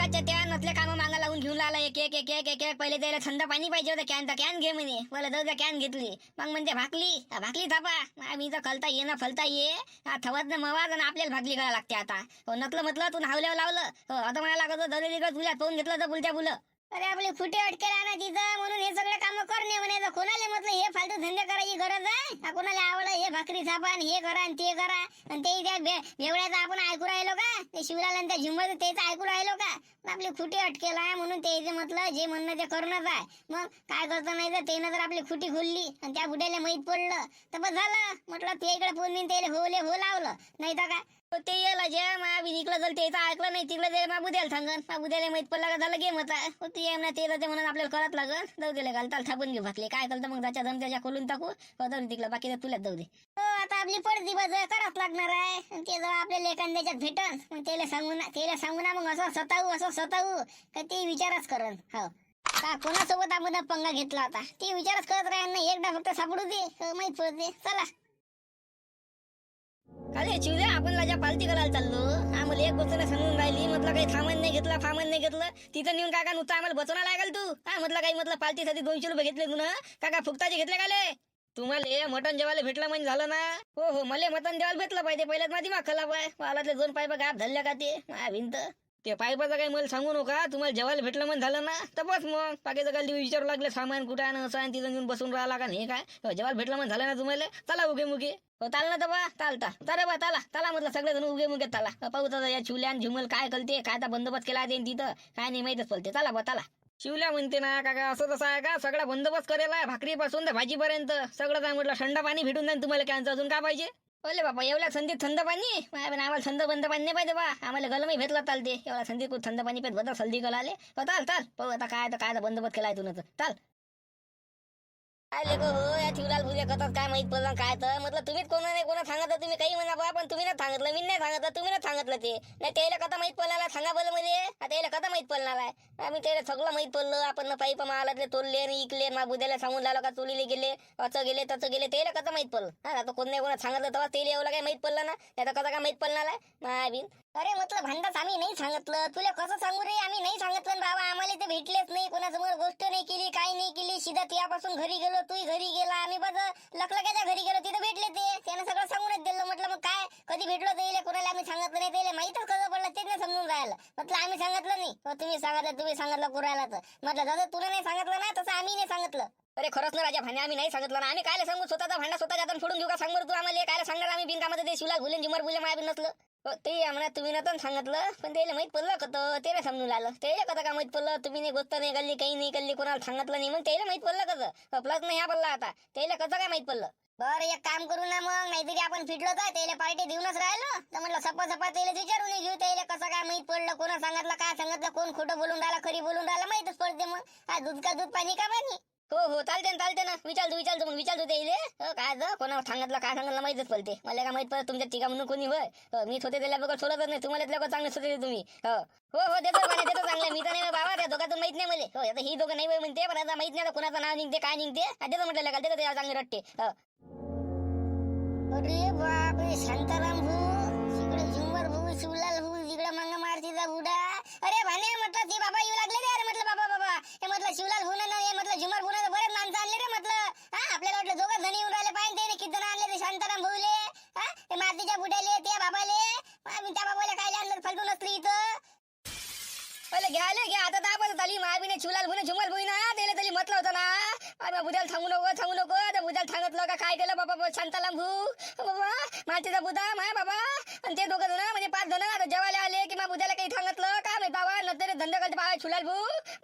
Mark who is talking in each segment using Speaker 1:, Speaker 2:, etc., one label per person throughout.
Speaker 1: प्रकारच्या त्या नसले कामं मागा लावून घेऊन आला एक एक एक एक एक एक. पहिले त्याला थंड पाणी पाहिजे होतं. कॅन तर कॅन घे म्हणे. मला जाऊ द्या कॅन घेतली. मग म्हणते भाकली भाकली थापा. मी तर खलता ये ना फलता ये. हा थवत ना मवाज आणि आपल्याला भाकली करायला लागते आता. हो नकलं म्हटलं तू नावल्यावर लावलं. हो आता मला लागत होतं दरी तुला घेतलं तर बुलत्या बुलं अरे आपले फुटे अटकेला ना तिथं म्हणून हे सगळं काम करणे म्हणायचं कोणाला म्हटलं हे फालतू धंदे करायची गरज आहे हा, कोणाला आवडलं हे भाकरी थापा हे करा आणि ते करा. आणि ते त्या भे- भेवड्याचं आपण ऐकू राहिलो का? ते शिवराला आणि त्या झुंबर तेच ऐकू राहिलो का? आपली आपले अटकेला आहे म्हणून ते म्हटलं जे म्हणणं ते करणंच आहे. मग काय करता नाही तर त्यानं जर आपली खुटी खुलली आणि त्या बुड्याला माहीत पडलं. तर बस झालं. म्हटलं ते इकडे फोन बिन त्याला होले हो लावलं. नाही तर काय? ते येला जे मा बी जर त्याचं ऐकलं नाही तिकडे ते बाबू द्यायला सांगन. बाबू द्यायला माहीत पडला का झालं गेम होता हो ते येम ते जाते म्हणून आपल्याला करत लागन. जाऊ दिले घाल ताल थापून घेऊ भाकले काय करतं मग? त्याच्या दम त्याच्या खोलून टाकू. हो तिकडं. बाकी तुलाच जाऊ दे. हो आता आपली पडती बस करावंच लागणार आहे. ते जेव्हा आपल्याला एखाद्याच्यात भेटन. मग त्याला सांगू ना त्याला सांगू ना मग असं स्वतःहू असं स्वतःहू का ते विचारच करन. हो. का कोणासोबत आपण पंगा घेतला होता? ते विचारच करत राहा एकदा फक्त सापडू दे. हो, माहीत पडते चला. काले चिवले आपण लाजा पालती करायला चाललो. आम्हाला एक गोष्ट सांगून राहिली म्हटलं काही थांबण नाही घेतलं फामन नाही घेतलं. तिथं नेऊन काका नुसतं आम्हाला बचवणार लागेल तू. काय म्हटलं काही म्हटलं पालतीसाठी दोनशे रुपये घेतले तुला काका फुकताचे घेतले काले तुम्हाला मटन जेवायला भेटलं म्हणजे झालं ना. हो हो मला मटन जेवायला भेटलं पाहिजे. पहिल्यात माझी माग पाय. आहे वालातले दोन पाय गाप धरल्या का ते? भिंत. ते पायपाचं काही मला सांगू नका. तुम्हाला जेवायला भेटलं म्हण झालं ना. तर बस मग. पाकेचं काही विचारू लागले सामान कुठं आहे ना असं आणि तिथं घेऊन बसून राहिला का नाही काय? जेवायला भेटलं म्हण झालं ना तुम्हाला? चला उगे मुगे हो चाल ना तर बा चालता. तर बा ताला ताला म्हटलं सगळे जण उगे मुगे ताला पाहू या शिवल्या आणि झुमल काय करते काय तर बंदोबस्त केला ते तिथं? काय नाही माहितच पलते चला बा ताला शिवल्या म्हणते ना काका असं तसं आहे का? सगळा बंदोबस्त करेला भाकरीपासून तर भाजीपर्यंत. सगळं काय म्हटलं थंड पाणी भेटून जाईल तुम्हाला कॅन्सर अजून. काय पाहिजे? ओले बाबा एवढ्या संधी थंड पाणी? पण आम्हाला थंड बंद पाणी नाही पाहिजे बा. आम्हाला गलमही भेटला चालते. एवढा संधी खूप थंड पाणी पेट बदल सल्दी गला आले. हो, चाल चाल. पाहू आता काय तर काय तर बंदोबस्त केलाय तुला तर. चाल. काय लेको हो या शिवलाल भुजे करतात काय माहीत पडलं काय तर. म्हटलं तुम्हीच कोणा नाही कोणा सांगत तुम्ही काही म्हणा बा पण तुम्ही ना सांगितलं मी नाही सांगितलं तुम्ही ना सांगितलं ते. नाही त्याला कथा माहीत पडणार सांगा बरं मध्ये त्याला कथा माहीत पडणार आहे. आम्ही त्याला सगळं माहीत पडलं आपण पाईप मालातले तोडले आणि इकले मा बुद्याला सांगून लागलो का चोलीले गेले असं गेले तसं गेले त्याला कथा माहीत पडलं. हा आता कोण नाही कोणा सांगितलं तेव्हा त्याला एवढं काय माहीत पडलं ना. त्याचा कथा काय माहीत पडणार आहे? बिन. अरे म्हटलं भांडाच आम्ही नाही सांगितलं. तुला कसं सांगू रे? आम्ही नाही सांगितलं बाबा. आम्हाला ते भेटलेच नाही. कोणासमोर गोष्ट नाही केली काही नाही केली. शिदा तुयापासून घरी गेलो तू घरी गेला. आम्ही बस लखलक्याच्या घरी गेलो तिथं भेटले ते. त्यानं सगळं सांगूनच दिलं. म्हटलं मग काय? कधी भेटलो ते कोणाला आम्ही सांगितलं नाही त्याला माहीतच कसं पडलं तेच नाही समजून राहिलं. म्हटलं आम्ही सांगितलं नाही. हो, तुम्ही सांगितलं तुम्ही सांगितलं कुरायला तर. म्हटलं दादा तुला नाही सांगितलं ना? तसं आम्ही नाही सांगितलं. अरे खरंच ना राजा भांडे आम्ही नाही सांगितलं ना. आम्ही काय सांगू? स्वतःचा भांडा स्वतः जाताना फोडून घेऊ का? सांग बरं तू आम्हाला काय सांगणार? आम्ही बिनकामाचं ते शिवला भुले जिमर भुले माया नसलं. हो, ते म्हणा तुम्ही नव्हतं सांगितलं पण त्याला माहीत पडलं कसं तर त्याला समजून आलं त्याला कसं का माहीत पडलं? तुम्ही नाही गोष्ट नाही कळली काही नाही कळली कोणाला सांगितलं नाही. मग त्याला माहीत पडलं कसं? प्लस नाही हा पडला आता. त्याला कसं काय माहीत पडलं? बरं एक काम करू ना मग. नाहीतरी आपण फिटलो तर त्याला पार्टी देऊनच राहिलो. तर म्हटलं सपा सपा त्याला विचारून घेऊ. त्याला कसं काय माहीत पडलं? कोणा सांगितलं काय सांगितलं? कोण खोटं बोलून राहिला खरी बोलून राहिला? माहितच पडते मग. हा दूध का दूध पाणी का पाणी? हो हो चालते ना चालते ना. विचारतो विचारतो मग विचारतो त्याले हो, काय ज कोणा सांगितलं काय सांगितलं माहितच पडते. मला काय माहीत पडत तुमच्या ठिका म्हणून कोणी होय? हो, मी होते त्याला बघा सोडतच नाही. तुम्हाला त्याला चांगले सोडते तुम्ही हो. हो. हो देतो पाणी देतो चांगलं. मी तर नाही बाबा त्या दोघातून माहीत नाही मला. हो आता ही दोघं नाही म्हणते पण आता माहीत नाही आता कोणाचं नाव निघते काय निघते. देतो म्हटलं का देतो त्याला चांगले रट्टे. अरे बाप रे शांताराम भाऊ. बाबा बुधा माय बाबा. आणि ते दोघं जण म्हणजे पाच जण आता जेवायला आले की मा बुद्याला काही सांगितलं का? माहीत बाबा नंतर धंदा करते बाबा छुलाल भू.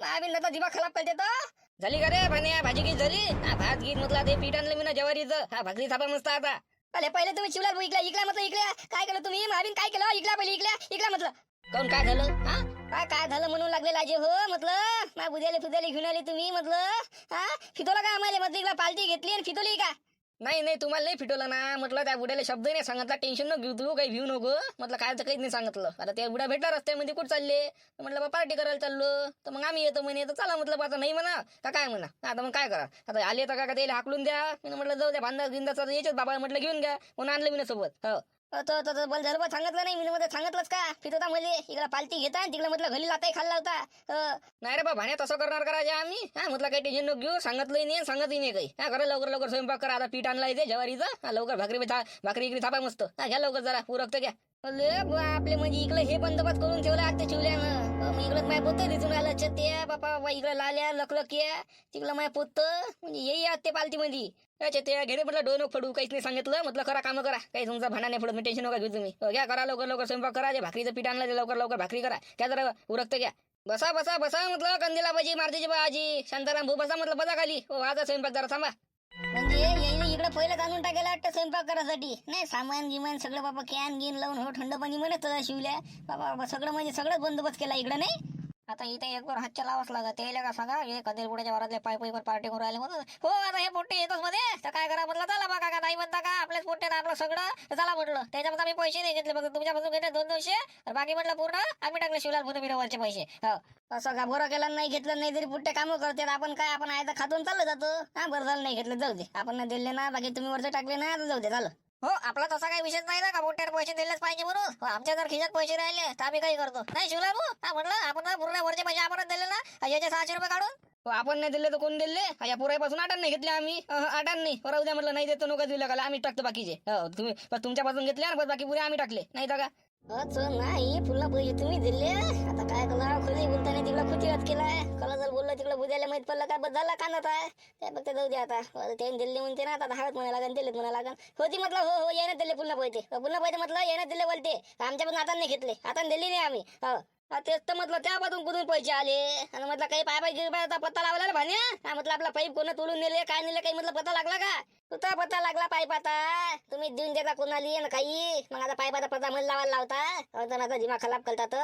Speaker 1: महाबीन नंतर दिवा खराब करते तर. झाली का रे भाने भाजी गीत झाली? हा भात गीत म्हटलं ते पीठ आणलं मी ना ज्वारीचं. हा भाकरी थापा मस्त आता. अरे पहिले तुम्ही चिवलाल भू इकला इकला म्हटलं इकल्या. काय केलं तुम्ही? महाबीन काय केलं? इकला पहिले इकल्या इकला म्हटलं. कोण काय झालं? हा? काय काय झालं म्हणून लागले लाजे हो म्हटलं. मा बुद्याला फुद्याला घेऊन आले तुम्ही म्हटलं. हा? फितोला का आम्हाला? म्हटलं इकडे पालटी घेतली आणि फितोली का? नाही नाही तुम्हाला नाही फिटवलं ना. म्हटलं त्या बुड्याला शब्द नाही सांगितला. टेन्शन न घेऊ तू काही घेऊ नको. म्हटलं काय तर काहीच नाही सांगितलं. आता त्या बुड्या भेटला रस्त्यामध्ये कुठं चालले? तर म्हटलं बा पार्टी करायला चाललो. तर मग आम्ही येतो म्हणे. तर चला म्हटलं बा आता नाही म्हणा. का काय म्हणा? आता मग काय करा? आता आले तर का त्याला हाकलून द्या. मी म्हटलं जाऊ द्या भांडा गिंदाचा यायच्याच बाबा म्हटलं घेऊन घ्या. म्हणून आणलं मी ना सोबत. हो. अ, झालं बा सांगितलं नाही मी मध्ये सांगितलंच का? फिरत होता मले. इकडे पालती घेता आणि तिकडे म्हटलं घरी लाताही खाल्ला होता नाही रे बा भाण्या तसं करणार करा आम्ही? हा म्हटलं काही टेन्शन नको घेऊ सांगितलंही नाही सांगतही नाही काही. हा करा लवकर लवकर स्वयंपाक करा आता पीठ आणला इथे जवारीचं. लवकर भाकरी था- भाकरी इकडे थापा मस्त. हा घ्या लवकर जरा पुरकतं घ्या. अले बा, आपले म्हणजे इकडे हे बंदोबस्त करून ठेवला आता चिवल्यानं. मग इकडं माझ्या पोत दिसून आलं छत्या बापा बाबा इकडे लाल्या लखलक्या तिकडं माझ्या पोत. म्हणजे ये आत ते पालती मध्ये अच्छा त्या घेरे म्हटलं डोन फडू काहीच नाही सांगितलं. म्हटलं करा काम करा. काही तुमचा भांडा नाही फडू मी टेन्शन नका घेऊ तुम्ही. हो, घ्या करा लवकर लवकर स्वयंपाक करा. जे भाकरीचं पीठ आणलं ते लवकर लवकर भाकरी करा. त्या जरा उरकतं घ्या. बसा बसा बसा म्हटलं कंदीला बाजी मारतीची बाजी शांताराम भाऊ बसा म्हटलं बसा खाली. हो आज स्वयंपाक जरा थांबा. म्हणजे इकडे पहिलं आणून टाकायला वाटतं स्वयंपाक करायसाठी. नाही सामान गिमान सगळं बाबा कॅन गिन लावून हो थंड पाणी म्हणत शिवल्या. बाबा बाबा सगळं म्हणजे सगळं बंदोबस्त केला इकडं नाही? आता इथे एक वर हातच्या लावाच लागत. त्याला का सांगा? हे कदेल पुढच्या पाय पायवर पार्टी करून राहिले म्हणून. हो आता हे पोट्टे येतच मध्ये तर काय करा म्हटलं चला बघा का नाही म्हणता का? आपल्याच पोट्टे आपलं सगळं. चला म्हटलं. त्याच्यामध्ये आम्ही पैसे नाही घेतले फक्त तुमच्यापासून घेतले दोन दोनशे. बाकी म्हटलं पूर्ण आम्ही टाकले शिवलाल भूत मिरवरचे पैसे. हो. असं का बरं केलं नाही घेतलं नाही तरी पुट्टे कामं करतात. आपण काय आपण आहे तर खातून चाललं जातो? हा बरं झालं नाही घेतलं जाऊ दे. आपण नाही दिले ना बाकी तुम्ही वरचे टाकले ना तर जाऊ दे झालं. हो आपला तसा काही विषय नाही ना का? मोठ्यावर पैसे दिलेच पाहिजे म्हणून. हो, आमच्या जर खिशात पैसे राहिले तर आम्ही काही करतो. नाही शिवला भाऊ हा म्हटलं आपण पूर्ण वरचे पैसे आपणच दिले ना? याचे सहाशे रुपये काढून. हो, आपण नाही दिले तर कोण दिले? या पुरापासून आठान नाही घेतले आम्ही. अहं, नाही हो, परवा उद्या म्हटलं नाही देतो नका दिलं का? आम्ही टाकतो बाकीचे. हो तुम्ही पण तुमच्यापासून घेतले ना बाकी पुरे आम्ही टाकले. नाही तर का? नाही पुन्हा पैसे तुम्ही दिले आता काय करणार? खोली बोलताना तिकडे खुती केलाय कला जर बोललं तिकडे बुद्याला माहीत पडलं काय? बदलला कानात आहे. त्या फक्त जाऊ दे आता. त्याने दिले म्हणते ना आता हळद म्हणा लागेल दिलेत म्हणा लागेल. होती म्हटलं हो हो येण्यात दिले पुन्हा पैसे हो, पुन्हा पैसे म्हटलं येण्यात दिले बोलते. आमच्यापासून आता नाही घेतले. आता दिले नाही आम्ही. हो. तेच तर म्हटलं त्यापासून कुठून पैसे आले? आणि म्हटलं काही पाय पाय गिरपायचा पत्ता लावला ना भान्या म्हटलं आपला पाईप कोण तोडून नेले काय नेले काही म्हटलं पत्ता लागला का? तुझा पत्ता लागला पाईप आता? तुम्ही देऊन देता कोणाली ना काही? मग आता पाईपाचा पत्ता मला लावायला लावता? माझा आता जिमा खराब करतात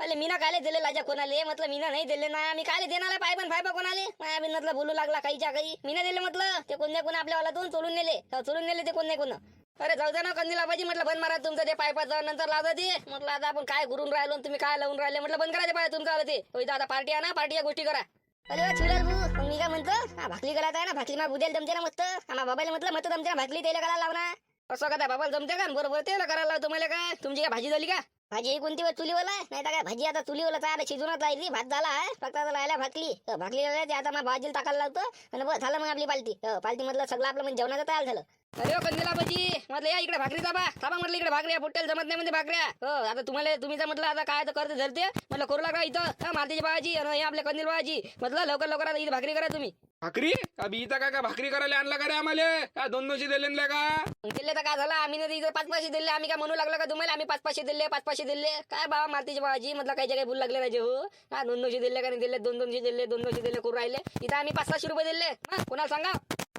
Speaker 1: अरे मीना कायले दिले लाजा कोणाले? म्हटलं मीना नाही दिले ना. मी काले देणार पाय पण फायबा कोणाले? माया मी म्हटलं बोलू लागला काहीच्या काही. मीना दिले म्हटलं ते कोण कोण आपल्या वाला चोरून नेले. चोरून नेले ते कोण नाही कोण. अरे जाऊ द्या ना कंदीला पाहिजे म्हटलं बंद मारा तुमचं ते पायपाचं नंतर लावता ते. म्हटलं आता आपण काय करून राहिलो आणि तुम्ही काय लावून राहिले? म्हटलं बंद करायचं पाहिजे तुमचं आलं ते. हो, आता पार्टी आहे ना पार्टी या गोष्टी करा. अरे वा छुलाल भाऊ मग मी काय म्हणतो? हा भाकरी करायचं आहे ना भाकरी मग उद्याला जमते ना मस्त. आम्हा बाबाला म्हटलं मस्त जमते ना भाकरी त्याला करायला लावणार. असं का त्या बाबाला जमते का? बरोबर त्याला करायला लावतो मला काय? तुमची काय भाजी झाली का? भाजी कोणती वर चुलीवर नाही तर काय भाजी आता चुलीवर तयार शिजूनच राहिली. भात झाला आहे फक्त आता राहिला भाकली अ, भाकली राहिल्या ते आता मग भाजीला टाकायला लागतो आणि बस झालं मग आपली पालटी. अ, पालटी मधलं सगळं आपलं म्हणजे जेवणाचं तयार झालं. अरे कंदिला भाजी म्हटलं या इकडे भाकरी दाबा थांबा म्हटलं इकडे भाकऱ्या पोट्याला जमत नाही म्हणजे भाकऱ्या. हो आता तुम्हाला तुम्ही जर म्हटलं आता काय तर करते धरते. म्हटलं करू लागा इथं. हा, मातीची भाजी आणि हे आपल्या कंदील भाजी. म्हटलं लवकर लवकर आता इथे भाकरी करा तुम्ही.
Speaker 2: भाकरी? अभी इथं काय का भाकरी करायला आणला का रे आम्हाला? का दोन दोनशे दिले ना का?
Speaker 1: दिले तर काय झालं? आम्ही नाही इथं पाच पाचशे दिले. आम्ही काय म्हणू लागलो का तुम्हाला? आम्ही पाच पाचशे दिले पाच पाचशे दिले. काय बाबा मातीची भाजी म्हटलं काही काही बोलू लागले राजे हो. हा दोन दोनशे दिले का नाही दिले? दोन दोनशे दिले दोन दोनशे दिले करू राहिले. इथं आम्ही पाच सहाशे रुपये दिले. हा कोणाला सांगा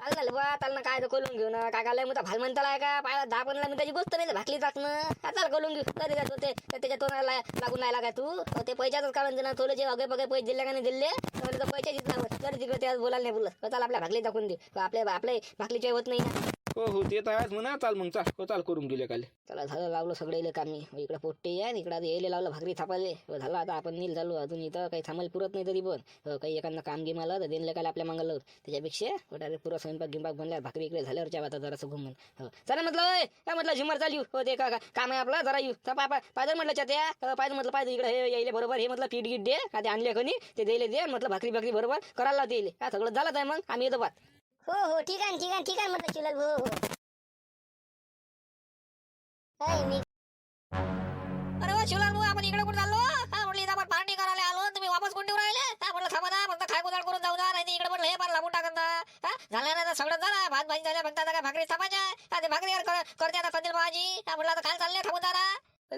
Speaker 1: चाल झालं. बा चाल ना काय तर करून घेऊ ना. काय काय मग भाल म्हणता का? पाय दहा पंधरा मिनिटाची गोष्ट नाही भाकली टाकणं ना. चाल करून घेऊ. कधी जातो ते त्याच्या तोंडाला लागून नाही लागा तू. ते पैशाच कारण ना थोडे जे अगे बगे पैसे दिले का नाही दिले तर पैशाचीच नावं. तरी तिकडे त्याला बोलायला नाही बोलत. चाल आपल्या भाकली दाखवून दे. आपल्या आपले भाकलीच्या होत नाही ना.
Speaker 2: हो हो ते तर आहेच म्हणा. चाल मग चाल. हो चाल करून गेले काल.
Speaker 1: चला झालं लावलं सगळे कामी. इकडे पोट्टे आहे इकडे आता यायला लावलं भाकरी थापाले हो, झालं आता आपण नील झालो. अजून इथं काही थांबायला पुरत नाही तरी पण. हो, काही एखादा काम गेम आलं तर देणलं काय आपल्या मागं त्याच्यापेक्षा डायरेक्ट पुरा स्वयंपाक गिंपाक बनल्यावर भाकरी इकडे झाल्यावर चहा आता जरासं घुमून. हो चला म्हटलं ओय काय म्हटलं झुमर चालू हो ते का का- काम आहे आपलं जरा येऊ. तर पाय पाय पायदर म्हटलं त्या. हो, पायदर म्हटलं पायदर इकडे हे यायले बरोबर हे म्हटलं पीठ गीठ दे. का ते आणले कोणी ते द्यायला दे म्हटलं भाकरी भाकरी बरोबर. करायला लावते येईल सगळं झालं आहे मग आम्ही येतो बात हो हो ठीक आहे ठीक आहे ठीक आहे म्हटलं चिलल हो. हो मी? अरे हो, वा शिवलाल भाऊ आपण इकडे कुठे चाललो? हा म्हटलं इथं आपण पार्टी करायला आलो तुम्ही वापस कोण ठेवून राहिले? हा म्हटलं थांबा ना फक्त खाय गोदाड करून जाऊ द्या नाही इकडे म्हटलं हे पण लागून टाकत हा झालं ना सगळं झालं. भात भाजी झाल्या फक्त आता काय भाकरी थांबायच्या. हा ते भाकरी करते आता कंदील भाजी हा म्हटलं आता काय चाललंय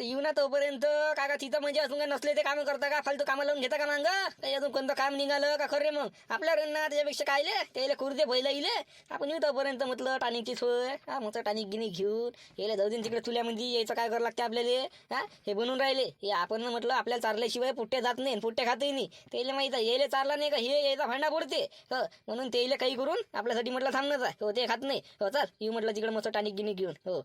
Speaker 1: येऊ ना तोपर्यंत. काका तिथं म्हणजे अजून काय नसले ते काम करता का? फालतू कामं लावून घेता का मांग? काही अजून कोणतं काम निघालं का? खरे मग. आपल्या ना त्याच्यापेक्षा कायले त्याला कुर्दे बैला इले. आपण येऊ तोपर्यंत म्हटलं टानिकची सोय. हा मग टानिक गिनी घेऊन. यायला जाऊ दे तिकडे चुल्यामध्ये यायचं काय करावं लागते आपल्याला? हा हे बनून राहिले. हे आपण म्हटलं आपल्याला चारल्याशिवाय पुट्टे जात नाही पुट्टे खातही नाही. त्याला माहीत आहे यायला चारला नाही का? हे यायचा भांडा पडते. हो म्हणून त्याला काही करून आपल्यासाठी म्हटलं थांबणार आहे. हो ते खात नाही. हो चल येऊ म्हटलं तिकडे मस्त टानिक गिनी घेऊन. हो.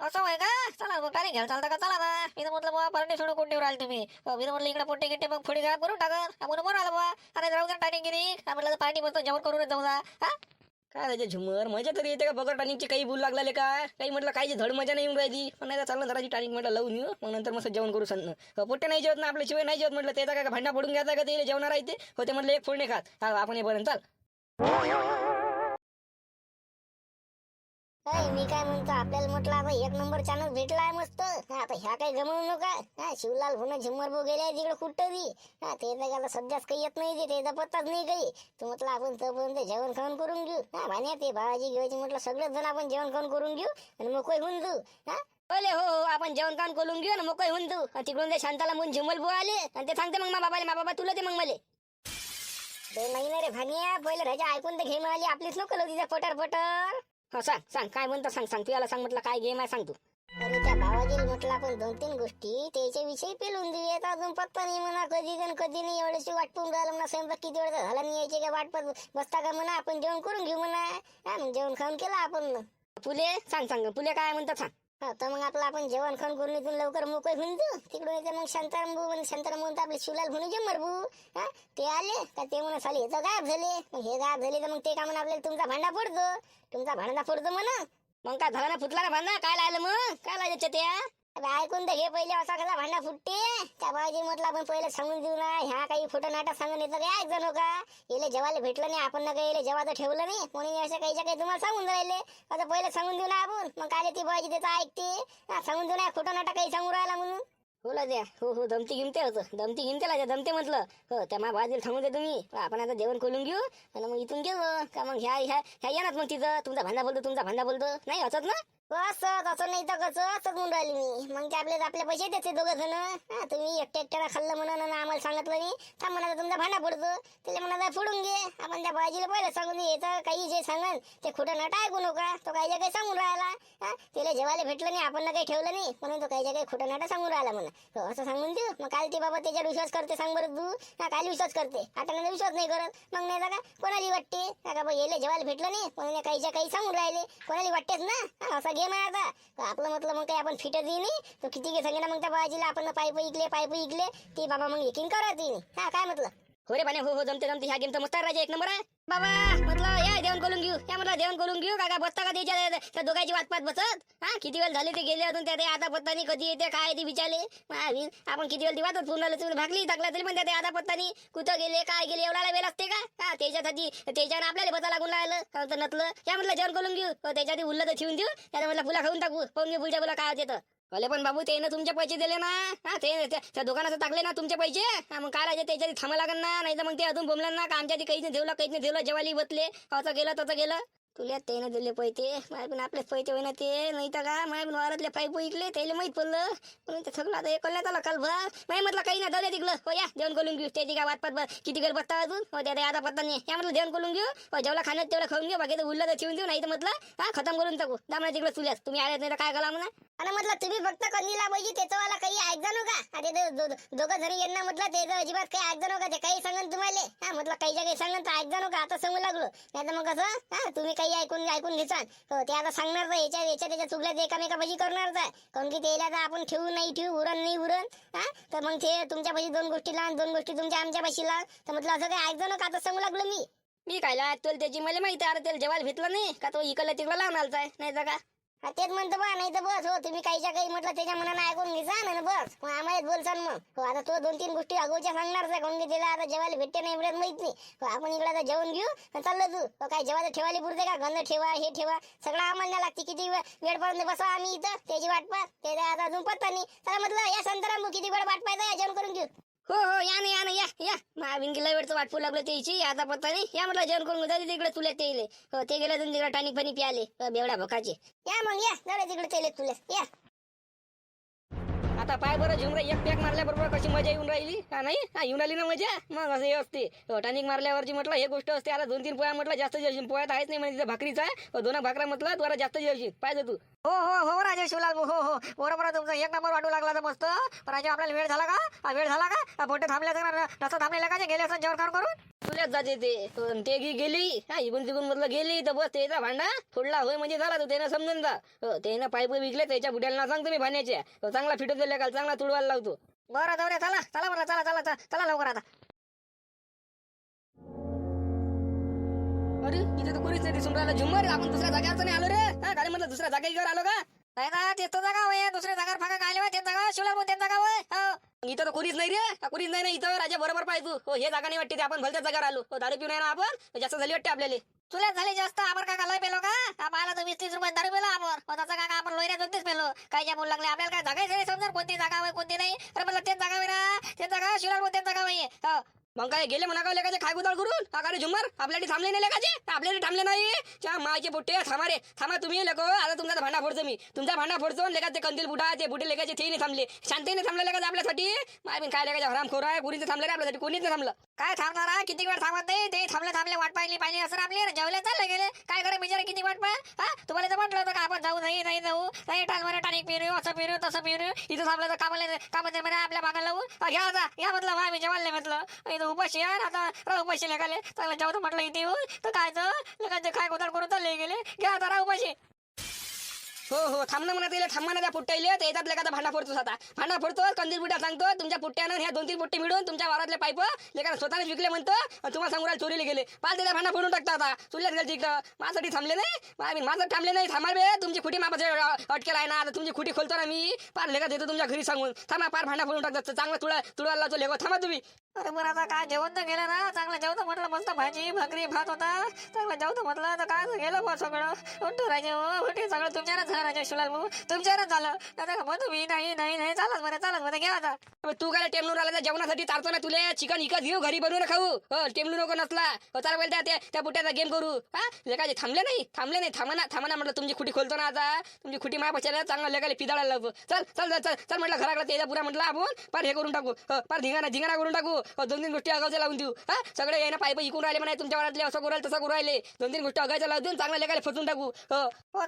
Speaker 1: असं आहे का? चला मग काय घ्यायला चालतं का? चला ना मी तर म्हटलं बाबा पार्टी सोडून कोण राहिले तुम्ही? मी तर म्हटलं इकडे पोट्टे गिट्टे मग फुडी खराब करून टाका आपण बरं आलं बाबा अरे जाऊ द्या टायटिंग गिरी. म्हटलं पार्टी बसतो जेवण करून जाऊ जा. हा? काय त्याचे झुमर? मजा तरी येते का बगर टॉनिकची काही बोल लागले काय काही म्हटलं काही धड मजा नाही येऊन राहिली? पण नाही तर चांगलं जराची टॉनिक म्हटलं लावून येऊ. मग नंतर मस्त जेवण करू सांगणं पोट्टे नाही जेवत ना आपल्या शिवाय नाही जेवत म्हटलं. त्याचा काय भांडा फोडून घ्यायचा का ते? जेवणार आहे ते. होते म्हटलं एक फोडणे खात. हा आपण हे बरं चाल.
Speaker 3: अय, मी काय म्हणतो आपल्याला म्हटलं आता एक नंबर चॅनल भेटलाय मस्त. आता ह्या काही गमवू नका. हा शिवलाल भुना झुम्मर भाऊ गेले तिकडे कुठं बी हा ते आता सध्याच काही येत नाही ते त्याचा पत्ताच नाही काही. तू म्हटलं आपण तोपर्यंत जेवण खाऊन करून घेऊ. हा भाण्या ते भाजी घेवायची म्हटलं सगळेच जण आपण जेवण खाऊन करून घेऊ आणि मग कोई होऊन जाऊ हा
Speaker 1: बोले हो हो आपण जेवण काम करून घेऊ ना मग काही होऊन जाऊ तिकडून ते शांताला म्हणून झुमल बुवा आले आणि ते सांगते मग मा बाबाले मा बाबा तुला ते मग मले.
Speaker 3: ते नाही रे भानिया पहिले राजा ऐकून तर घे म्हणाली आपलीच नको तिच्या पटर पटर
Speaker 1: हा सांग सांग काय म्हणता सांग सांग तू याला सांग म्हटलं काय गेम आहे सांग तू.
Speaker 3: अरे त्या भावाजीला म्हटलं आपण दोन तीन गोष्टी. त्याच्या विषयी पेलून देऊयात अजून पत्ता नाही म्हणा कधी जण कधी नाही एवढ्याशी वाट पाहून राहिलं म्हणा स्वयंपाक किती वेळ झाला नाही यायचे का वाट पाहत बसता का म्हणा आपण जेवण करून घेऊ म्हणा. हा मग जेवण खाऊन केलं आपण.
Speaker 1: फुले सांग सांग फुले काय म्हणतात सांग.
Speaker 3: हा, तर मग आपलं आपण जेवण खाऊन करून इथून लवकर मोकळे होऊन जाऊ. तिकडून येते मग शांताराम भाऊ म्हणजे शांताराम म्हणून आपले शिवलाल म्हणून जमर भाऊ हा ते आले. का ते म्हणून साले हे तर गायब झाले. मग हे गायब झाले तर मग ते का म्हणून आपल्याला तुमचा भांडा फोडतो. तुमचा भांडा फोडतो म्हणा.
Speaker 1: मग काय झाला फुटला ना भांडा? काय लायलं मग? काय लायचं त्या
Speaker 3: ऐकून तर घे पहिले असा कसा भांडा फुटते? त्या बाबाजी म्हटलं आपण पहिले सांगून देऊ ना ह्या काही फोटो नाटक सांगून येतं काय ऐक जणू का येले जेवायला भेटलं नाही आपण ना काही येले जेवायचं ठेवलं नाही. कोणी असं काही काही तुम्हाला सांगून राहिले. आता पहिले सांगून देऊ ना आपण. मग काय ती बाबाजी त्याचं ऐकते? हा, सांगून देऊ ना फोटो नाटक काही सांगून राहिला म्हणून.
Speaker 1: हो बोला द्या. हो हो दमती गिमते होतं. दमती गिमते द्या दमते म्हटलं. हो त्या मा बाजूला थांबून दे तुम्ही. आपण आता जेवण खोलून घेऊ आणि मग इथून गेलो. का मग ह्या ह्या ह्या येणार मग तिथं. तुमचा भांडा बोलतो तुमचा भांडा बोलतो. नाही होतात ना?
Speaker 3: असं तसं नाही तर कसं असं म्हणून राहिली मी. मग ते आपले आपले पैसे देते दोघं जण. हा तुम्ही एकट्या एकट्याला खाल्लं म्हणून आणि आम्हाला सांगितलं नाही. थांब म्हणा तुमचा भांडा पडतो. त्याला म्हणा फोडून घे. आपण त्या बाजीला पहिलं सांगून दे याचं काही जे सांगन ते खोटं नाटक ऐकू नका. तो काही काही सांगून राहिला. हा त्याला जेवायला भेटलं नाही आपण ना काही ठेवलं नाही. म्हणून तो काही काही खोटं नाटक सांगून राहिला म्हणा हो असं सांगून देऊ. मग काल ते बाबा त्याच्यावर विश्वास करते सांग बरं तू. हा काल विश्वास करते. आता विश्वास नाही करत. मग नाही का कोणाली वाटते? का बा याला जेवायला भेटलं नाही. म्हणून काहीच्या काही सांगून राहिले. कोणाला वाटतेच ना? असं घे आहे आता. आपलं म्हटलं मग काही आपण फिटत येई तो किती घे सांगे ना मग त्या बाजीला आपण पाईप इकले पाईप इकले. ते बाबा मग एकीन करायचं तिने हा काय म्हटलं
Speaker 1: हो रे पाण्या हो हो जमते जमते ह्या गेमचा मस्त राजा एक नंबर आहे. बाबा म्हटलं या जेवण करून घेऊ या म्हटलं जेवण करून घेऊ काका बसता का त्याच्या त्या दोघांची वाट पाहत बसत? हा किती वेळ झाले ते गेले अजून त्या आता पत्तानी कधी येते काय ते विचारले आपण किती वेळ ती वाटत पुन्हा तुम्ही भागली टाकला तरी पण त्या आता पत्तानी कुठं गेले काय गेले एवढा वेळ असते का? हा त्याच्यासाठी त्याच्यानं आपल्याला बसा लागून राहिलं. तर नसलं या म्हटलं जेवण करून घेऊ. हो, त्याच्यासाठी त्याच्यात तर ठेवून देऊ. त्याला म्हटलं फुला खाऊन टाकू. पाहून घेऊ फुलच्या फुला काय होते तर. भले पण बाबू ते ना तुमचे पैसे दिले ना. हा ते त्या- दुकानाचं दुकानात टाकले ना तुमचे पैसे. हा मग काय राहायचे त्याच्यात थांबा लागेल ना. नाही तर मग ते अजून बोमलं ना का आमच्या आधी काहीच नाही ठेवलं काहीच नाही ठेवलं जेवायला बसले. असं गेलं तसं गेलं तुला त्यानं दिले पैसे. माझ्या पण आपले पैसे होईना ते. नाही तर का? माझ्या पण वारातले पाईप इकले त्याला माहीत पडलं. म्हणून ते सगळं आता हे करण्यात आलं काल भर. नाही म्हटलं काही नाही दादा तिकलं हो या जेवण करून घेऊ. त्याची काय वाटपात किती घर बसता अजून? हो त्या आता पत्ता नाही. या म्हटलं जेवण करून घेऊ. हो जेवढा खाण्यात तेवढं खाऊन घेऊ. बाकी तर उरलं तर ठेवून देऊ नाही तर म्हटलं हा खतम करून टाकू. दामणा तिकडे तुल्यास तुम्ही आल्यात नाही तर काय करा म्हणा?
Speaker 3: आणि म्हटलं तुम्ही फक्त कणीला पाहिजे त्याचं वाला काही ऐक जाणू का? ते दोघं जरी यांना म्हटलं त्याचं अजिबात काही ऐक जाणू का? ते काही सांगन तुम्हाला. हा म्हटलं काही काही सांगन तर ऐक जाणू का? आता सांगू लागलो. नाही तर मग कसं? हा तुम्ही काही ऐकून ऐकून घेचान हो, ते आता सांगणार तर याच्या याच्या त्याच्या चुकल्या ते एकामेकापाशी करणार तर. की त्याला तर आपण ठेवू नाही ठेवू उरण नाही उरण. हा? तर मग ते तुमच्यापाशी दोन गोष्टी लावून दोन गोष्टी तुमच्या आमच्यापाशी लावून तर म्हटलं असं काही ऐकतो ना का? आता सांगू लागलो मी.
Speaker 1: मी काय ला तुला त्याची मला माहिती आहे. अरे त्याला जेवायला भेटलं नाही का? तो इकडला तिकडला लावून आलताय नाही तर का?
Speaker 3: हा तेच म्हणतो बा नाही तर बस हो तुम्ही काहीच्या काही म्हटलं त्याच्या मनानं ऐकून जा ना बस. मग आम्हाला बोलसान मग. हो आता तो दोन तीन गोष्टी अगोदरच्या सांगणार आहे काऊन की त्याला आता जेवायला भेटते नाही भेटत माहीत नाही. हो आपण इकडे आता जेवण घेऊ आणि चाललो तू. हो काय जेवायला ठेवायला पुरते का? गंध ठेवा हे ठेवा सगळं आम्हाला नाही लागते. किती वेळपर्यंत बसा आम्ही इथं त्याची वाट पाहत. त्याचा आता अजून पत्ता नाही. चला म्हटलं या संतराम किती वेळ वाट पाहता जेवण करून घेऊ.
Speaker 1: हो हो या ना या ना या या. महाविन गेला वेळचं वाटपू लागलं त्याची. आता पत्ता नाही. या म्हटलं जेवण करून जाते तिकडे तुला तेले हो ते गेलं तिकडे टाणी पाणी प्याले हो, बेवडा भोकाचे.
Speaker 3: या मग या. जाऊ तिकडे तेले तुले या.
Speaker 1: आता पाय बरं झुमरा एक पॅक मारल्याबरोबर कशी मजा येऊन राहिली? का नाही? हा येऊन आली ना मजा? मग असं हे असते. हो, टॉनिक मारल्यावरची म्हटलं हे गोष्ट असते. आता दोन तीन पोया म्हटलं जास्त जेवशील. पोयात आहेच नाही म्हणजे भाकरीचा. हो, दोन भाकरा म्हटलं त्वरा जास्त जेवशील. पाहिजे तू. हो हो हो राजा शिवलाल हो हो. बरोबर तुमचा एक नंबर वाटू लागला तर मस्त. राजा आपल्याला वेळ झाला का? हा, वेळ झाला का? पोटे थांबल्या रस्ता थांबलेला का? गेले असं जेवण खाऊन करून? तुल्याच जाते ते. ते गी गेली. हा इकडून तिकडून म्हटलं गेली तर बस त्याचा भांडा. फोडला होय म्हणजे झाला तो त्यानं समजून जा. हो, त्यानं पाईप विकले त्याच्या बुड्याला सांगतो मी भाण्याच्या. हो, चांगला फिटत दिल्या काल चांगला तुडवायला लावतो. बरं जाऊ रे चला चला म्हणा चला चला चला चला लवकर आता. अरे इथे तर कोणीच नाही दिसून राहिलं. झुम्मर आपण दुसऱ्या जागेवर तर नाही आलो रे. हा काय म्हणलं दुसऱ्या जागेवर आलो का? नाही ना तेच तर जागा होय दुसऱ्या जागावर फाका काय तेच जागा शिवला तेच जागा होय हो. इथं तर कोणीच नाही रे. हा, कोणीच नाही ना इथं. राजा बरोबर पाहिजे तू हो हे जागा नाही वाटते ते आपण भलत्या जागावर आलो. हो दारू पिऊन आहे ना आपण? तर जास्त झाली वाटते आपल्याला. तुला झाले जास्त आपण काय लय पेलो का? आम्हाला तर वीस तीस रुपये दारू पेलो आपण. हो त्याचा काय आपण लोयऱ्या जोगतेच पेलो. काय ज्या बोलू लागले आपल्याला काय जागायचं समजा कोणती जागा होय कोणती नाही. अरे म्हणलं तेच जागा होय ते जागा शिवला म्हणून जागा होय मग काय गेले म्हणा का लेखाचे खाय गुदाळ करून? हा का रे आपल्याला थांबले नाही लेखाचे आपल्याला थांबले नाही. त्या मायचे बुट्टे थांबा रे. थांबा तुम्ही लेको आता तुमचा भांडा फोडतो मी. तुमचा भांडा फोडतो लेखा कंदील बुटा ते बुटे लेखाचे ते नाही थांबले. शांतीने थांबले लेखाचे आपल्यासाठी? माय बिन काय लेखाचे हराम खोर आहे? कोणीच थांबले रे आपल्यासाठी? कोणीच नाही थांबलं. काय थांबणार आहे? किती वेळ थांबत नाही ते थांबले थांबले वाट पाहिली पाहिली असं आपले? जेवले चालले गेले. काय करे बिचारे किती वाट पाय हा? तुम्हाला तर म्हटलं होतं का आपण जाऊ नाही नाही जाऊ. नाही टालवर टानिक पिरू असं पिरू तसं पिरू. इथं थांबलं तर कामाला कामाला म्हणे आपल्या भागाला लावून हा, घ्या आता या म्हटलं वा मी जेवायला म्हटलं. उपाशी आहे आता? राव उपाशी लेखाले चांगलं जाऊ तर म्हटलं इथे येऊन. तर काय तर? काय गोदार करून चालले गेले घ्या आता राव उपाशी. हो हो थांबणं म्हणत येईल थांबा ना त्या पुट्ट्याले ते येतात लेखाचा भांडा फोडतो आता. भांडा फोडतो कंदील बुट्या सांगतो. तुमच्या पुट्ट्यानं ह्या दोन तीन पुट्टे मिळून तुमच्या वारातले पाईप लेखा स्वतःच विकले म्हणतो. आणि तुम्हाला सांगू राहिले चोरीला गेले. पाच त्याला भांडा फोडून टाकता आता. चुल्यात गेले तिकडं माझ्यासाठी थांबले नाही. मा- माझं थांबले नाही. थांबा बे. तुमची खुटी मापाचे अटकेल आहे ना. आता तुमची खुटी खोलतो ना मी. पार लेखा देतो तुमच्या घरी सांगून. थांबा पार भांडा फोडून टाकतात चांगला तुळा तुळाला तो लेखो थांबा तुम्ही. अरे बरं आता काय जेवण तर गेलं ना? चांगलं जेवतं म्हटलं मस्त भाजी भाकरी भात होता. चांगलं जेवतं म्हटलं तर काय गेलं बा सगळं. उठतो राजे हो उठे सगळं तुमच्यावरच झालं राजे शिलाल भाऊ. तुमच्यावरच झालं. आता का म्हणतो मी? नाही नाही नाही. चालत बरं चालत बरं. घ्या आता. तू काय टेमलून आला जेवणासाठी चालतो ना तुले. चिकन इकत घेऊ घरी बनवून खाऊ हो. हो. टेमलू नको नसला. हो, चाल बोलता त्या त्या बुट्याचा गेम करू. हा? लेखाचे थांबले नाही? थांबले नाही. थांबा ना थांबा ना म्हटलं तुमची खुटी खोलतो ना आता. तुमची खुटी माया पचायला चांगलं लेखाले पिदाळायला चल चल चल चल चल म्हटलं घराकडे त्याच्या पुरा म्हटलं आपण पार हे करून टाकू. हो, पार धिंगाणा धिंगाणा करून टाकू. दोन तीन गोष्टी अगावच्या लावून देऊ. हा? सगळे येणं पाईप इकून राहिले म्हणा तुमच्या वरातले असं करू राहिले तसं करू राहिले दोन तीन गोष्टी अगायच्या लावून देऊन चांगल्या लेखाला फसून टाकू. हो. हो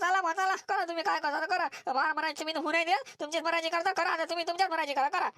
Speaker 1: करा तुम्ही काय करा करा. मला म्हणायचं मी नाही दे तुमचीच मराठी करता करा आता तुम्ही तुमच्याच मराठी करा करा.